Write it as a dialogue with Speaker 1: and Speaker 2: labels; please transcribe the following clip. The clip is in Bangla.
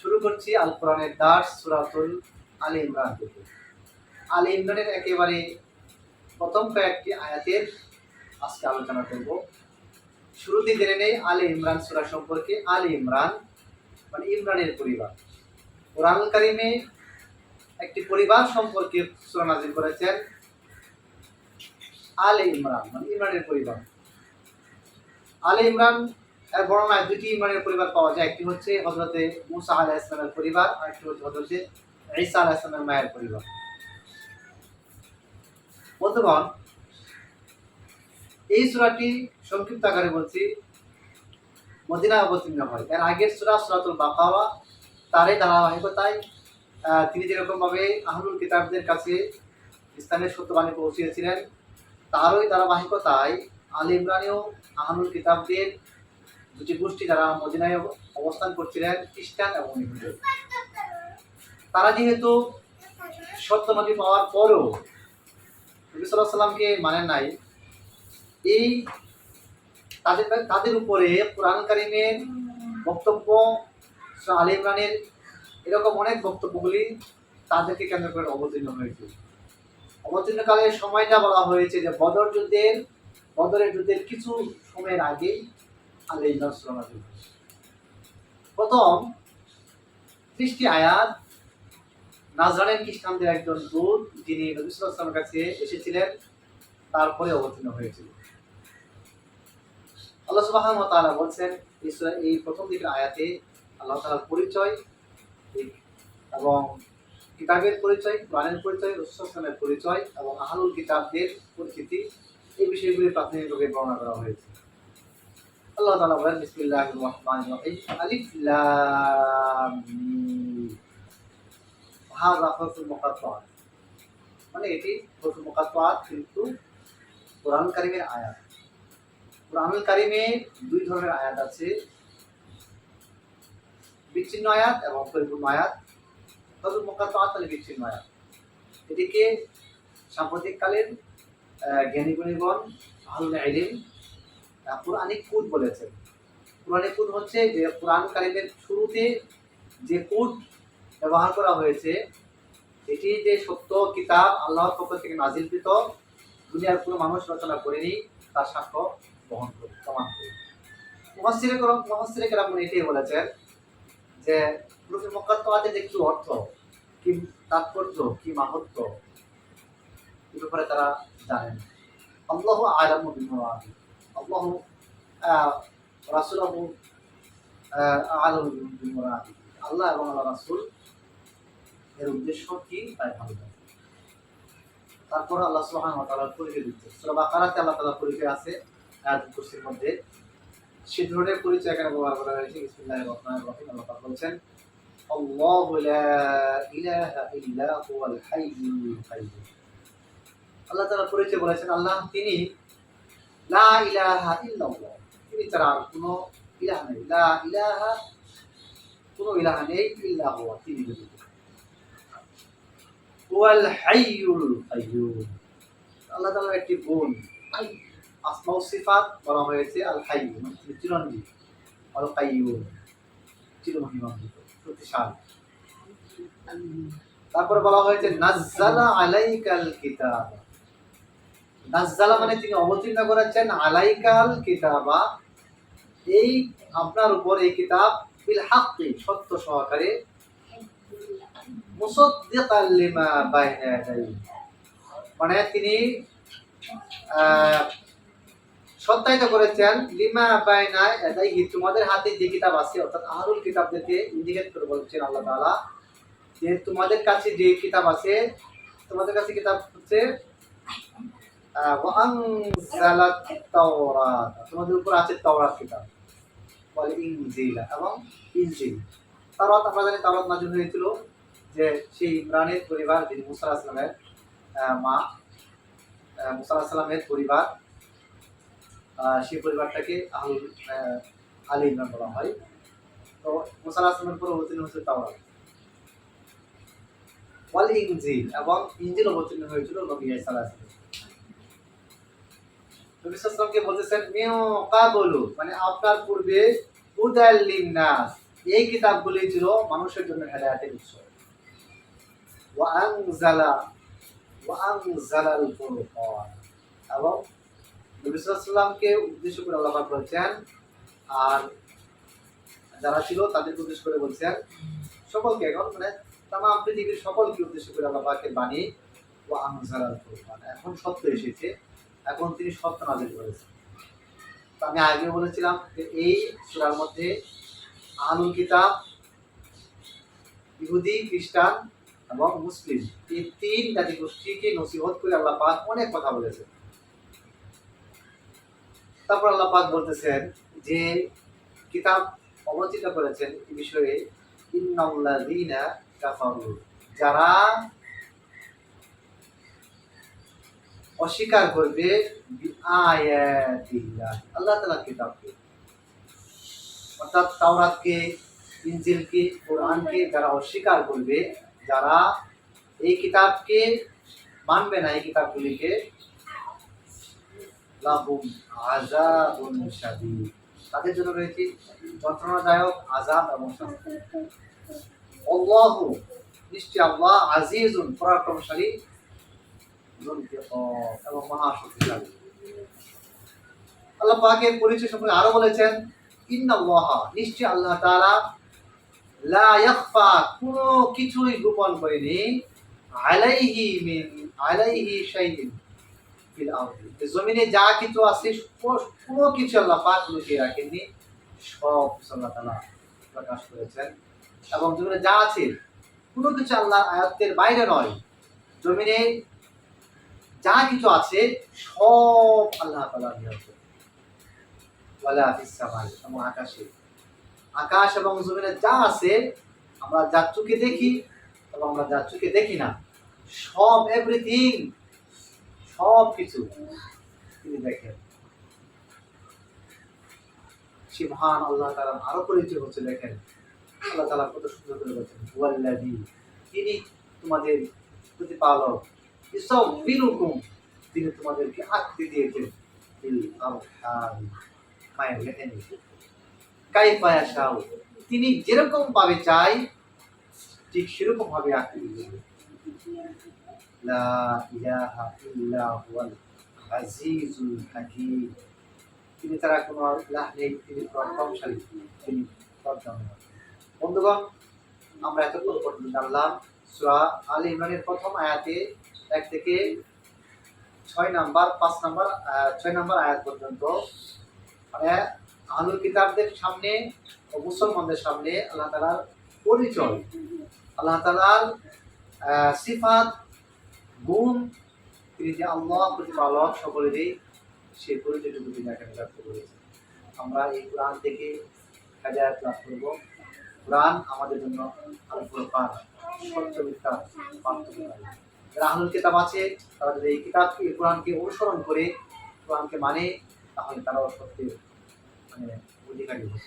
Speaker 1: শুরু করছি আল ইমরান ইমরানের একেবারে প্রথম কয়েকটি আয়াতের আজকে আলোচনা করব। শুরুতে জেনে নেই আলী ইমরান সূরা সম্পর্কে। আলী ইমরান মানে ইমরানের পরিবার। কোরআন কারিমে একটি পরিবার সম্পর্কে সূরা নাযিল করেছেন। আলে ইমরান মানে ইমরানের পরিবার। আলে ইমরান, এর বর্ণনায় দুটি ইমরানের পরিবার পাওয়া যায়। একটি হচ্ছে হজরতে মুসা আলাহ ইসলামের পরিবার, আর একটি হচ্ছে হজরতে ঈসা আলাহ ইসলামের মায়ের পরিবার। বন্ধুগণ, এই সূরাটি সংক্ষিপ্ত আকারে বলছি মদিনা অবতীর্ণ হয়। এর আগের সূরা সূরাতুল বাকাওয়া, তারই ধারাবাহিকতায় তিনি যেরকম ভাবে আহলুল কিতাবদের কাছে ইসলামের সত্যবাণী পৌঁছিয়েছিলেন তারই ধারাবাহিকতায় আল ইমরানেও আহলুল কিতাবদের দুটি গোষ্ঠী যারা মদিনায় অবস্থান করছিলেন, খ্রিস্টান এবং ইহুদি। তারা যেহেতু সত্যবাদী পাওয়ার পরও সাল্লামকে মানেন নাই, এই তাদের তাদের উপরে কোরআন কারিমের বক্তব্য আল ইমরানের এরকম অনেক বক্তব্যগুলি তাদেরকে কেন্দ্র করে অবতীর্ণ হয়েছে। অবতীর্ণকালের সময়টা বলা হয়েছে যে বদর যুদ্ধের, বদরের যুদ্ধের কিছু সময়ের আগেই ইমরান সূরা প্রথম খ্রিস্টি আয়াত নাজরানের খ্রিস্টানদের একজন দূত যিনি নবী সাল্লাল্লাহু কাছে এসেছিলেন, তারপরে অবতীর্ণ হয়েছিল। আল্লাহ সুবহানাহু ওয়া তাআলা বলছেন এই প্রথম দিকের আয়াতে আল্লাহ তাআলার পরিচয়, এবং কিতাবের পরিচয়, কোরআনের পরিচয়, রসুলের পরিচয় এবং আহলুল কিতাবদের পরিচিতি এই বিষয়গুলি প্রাথমিকভাবে বর্ণনা করা হয়েছে। আল্লাহ তালা বলেন, বিসমিল্লাহির রহমানির রহিম, আলিফ লাম মিম। হাযা মানে এটি হরফুল মুকাত্তাআত কিন্তু কোরআন কারিমের আয়াত। কোরআনুল কারিমে দুই ধরনের আয়াত আছে। বিচ্ছিন্ন আয়াত এবং পরিপূর্ণ আয়াত। তবে মোকাত্তাআত মানে বিচ্ছিন্ন আয়াত এটিকে সাম্প্রতিককালের আহ, জ্ঞানী গুণীগণ আহলুল ইলম আহ, কোরআনিক কুদ বলেছেন। কোরআনিক কুদ হচ্ছে যে কোরআন শুরুতে যে কুদ ব্যবহার করা হয়েছে এটি যে সত্য কিতাব আল্লাহর পক্ষ থেকে নাজিলকৃত দুনিয়ার কোনো মানুষ রচনা করেনি তার সাক্ষ্য বহন করে প্রমাণ করে। মহাসিরে মহাসিরে কেরাম এটাই বলেছেন যে রুফি মোকাত্তাতের যে কি অর্থ কি তাৎপর্য, কি মাহাত্ম এ ব্যাপারে তারা জানেন। আল্লাহ আলামু বিমুরাদি আল্লাহ রাসূলুহু আলামু বিমুরাদি আল্লাহ এবং আল্লাহ রাসূল এর উদ্দেশ্য কি তাই ভালো তারপর আল্লাহ সুবহানাহু ওয়া পরিচয় দিচ্ছে। সূরা বাকারাতে আল্লাহ তাআলার পরিচয় আছে, আয়াত কুরসির মধ্যে। সে ধরনের পরিচয় এখানে ব্যবহার করা হয়েছে। বিসমিল্লাহির রহমানির রহিম। আল্লাহ বলছেন আল্লাহু লা ইলাহা ইল্লা হুয়াল হাইয়ুল কাইয়্যুম আল্লাহ তাআলা পরিচয় বলেছেন, আল্লাহ তিনি লা ইলাহা ইল্লাল্লাহ। তিনি ছাড়া আর কোনো ইলাহ নেই। লা ইলাহা, কোনো ইলাহ নেই ইল্লা হুয়া, তিনি ব্যতীত হুয়াল হাইয়ুল কাইয়্যুম আল্লাহ তাআলার একটি গুণ আসমা ও সিফাত বলা হয়েছে আল হাইয়ু মানে তিনি চিরঞ্জীব। আল কাইয়ুম, চিরমহিমান্বিত। শক্তিশাল তারপরে বলা হয়েছে, নাজ্জালা আলাইকাল কিতাব। নাজ্জালা মানে তিনি অবতীর্ণ করেছেন, আলাইকাল কিতাবা। এই আপনার উপর এই কিতাব বিল হাক্কি, সত্য সহকারে। মুসাদ্দিকাল লিমা বাইনা মানে তিনি সত্যায়িত করেছেন লিমা বাইনা ইয়াদাইহি তোমাদের হাতে যে কিতাব আছে অর্থাৎ আহরুল কিতাবদেরকে ইন্ডিকেট করে বলছেন আল্লাহ তাআলা যে তোমাদের কাছে যে কিতাব আছে তোমাদের কাছে কিতাব হচ্ছে তাওরাত। তোমাদের উপর আছে তাওরাত কিতাব বলে ইনজিল এবং ইনজিল। তাওরাত আমরা জানি তাওরাত নাযিল হয়েছিল যে সেই ইমরানের পরিবার যিনি মুসা আলাইহিস সালামের আহ, মা মুসা আলাইহিস পরিবার সেই পরিবারটাকে আহলুল আহ, আলী ইমরান বলা হয়। তো মুসা আলাইহিস সালামের পর অবতীর্ণ হয়েছে তাওরাত। ওয়াল ইনজিল এবং ইনজিল অবতীর্ণ হয়েছিল নবী ইসা নবী সাল্লামকে বলতেছেন মানে আপনার পূর্বে উদাল লিন্নাস। এই কিতাবগুলি ছিল মানুষের জন্য হেদায়েতের উৎস। ওয়া আনজালা ওয়া আনজালাল ফুরকান। এবং নবী সাল্লামকে উদ্দেশ্য করে আল্লাহ বলছেন, আর যারা ছিল তাদেরকে উদ্দেশ্য করে বলছেন, সকলকে এখন মানে তাম পৃথিবীর সকলকে উদ্দেশ্য করে আল্লাহ পাকের বাণী ও আনজালাল ফুরকান এখন সত্য এসেছে, এখন তিনি সত্য নাজিল করেছেন। আমি আগে বলেছিলাম যে এই সূরার মধ্যে আলুল কিতাব, ইহুদি, খ্রিস্টান এবং মুসলিম এই তিন জাতি গোষ্ঠীকে নসিহত করে আল্লাহ পাক অনেক কথা বলেছেন। তারপর আল্লাহ পাক বলতেছেন যে, কিতাব অবচিত করেছেন এই বিষয়ে যারা অস্বীকার করবে আল্লাহ তাআলার কিতাবকে। অর্থাৎ তাওরাতকে, ইনজিলকে, কোরআনকে যারা অস্বীকার করবে, যারা এই কিতাবকে মানবে না, এই কিতাবগুলিকে লাহুম শাদীদ। তাদের জন্য রয়েছে যন্ত্রণাদায়ক এবং শাস্তি নিশ্চয় আল্লাহ আজিজুন, পরাক্রমশালী এবং মহাশক্তিশালী। আল্লাহ পরিচয় সম্পর্কে আরও বলেছেন, ইন্নাল্লাহ নিশ্চয় আল্লাহ তাআলা লা ইয়াখফা কোনো কিছুই গোপন করেনি, আলাইহি মিন, আলাইহি শাইইন। জমিনে যা কিছু আছে কোনো কিছু আল্লাহ পাক লুকিয়ে রাখেননি, সব আল্লাহ তাআলা প্রকাশ করেছেন। এবং জমিনে যা আছে, কোনো কিছু আল্লাহর আয়ত্তের বাইরে নয়। জমিনে যা কিছু আছে, সব আল্লাহ তাআলা নিয়ন্ত্রণ ওয়ালা এবং আকাশে। আকাশ এবং জমিনে যা আছে, আমরা যার চোখে দেখি, এবং আমরা যার চোখে দেখি না, সব এভরিথিং সব কিছু তিনি দেখেন। সে মহান আল্লাহ তারা আরও পরিচয় হচ্ছে দেখেন। আল্লাহ তালা কত সুন্দর করে বলছেন ওয়াল্লাহি তিনি তোমাদের প্রতিপালক। ইসব বিরুকুম তিনি তোমাদেরকে আঁকতে দিয়েছেন। মায়ের ইয়াশাউ, তিনি যেরকম ভাবে চাই ঠিক সেরকম ভাবে আঁকতে দিবেন লা ইলাহা ইল্লা হুয়াল আজিজুল হাকিম তিনি তারা কোনো ইলাহ নেই, তিনি প্রভাবশালী তিনি প্রজ্ঞাময় বন্ধুগণ, আমরা এতক্ষণ পর্যন্ত জানলাম সূরা আল ইমরানের প্রথম আয়াতে এক থেকে ছয় নাম্বার, পাঁচ নাম্বার ছয় নাম্বার আয়াত পর্যন্ত। মানে আহলুল কিতাবদের সামনে ও মুসলমানদের সামনে আল্লাহ তালার পরিচয়, আল্লাহ তালার সিফাত গুণ, তিনি যে আল্লাহ প্রতিপালক, সকলেরই সেই পরিচয়টুকু তিনি এখানে ব্যক্ত করেছেন আমরা এই কোরআন থেকে হেদায়ত লাভ করব। কোরআন আমাদের জন্য আল ফুরকান সত্য মিথ্যা পার্থক্য কিতাব আছে, তারা যদি এই কিতাবকে কোরআনকে অনুসরণ করে কোরআনকে মানে তাহলে তারাও সত্যের মানে অধিকারী হবে।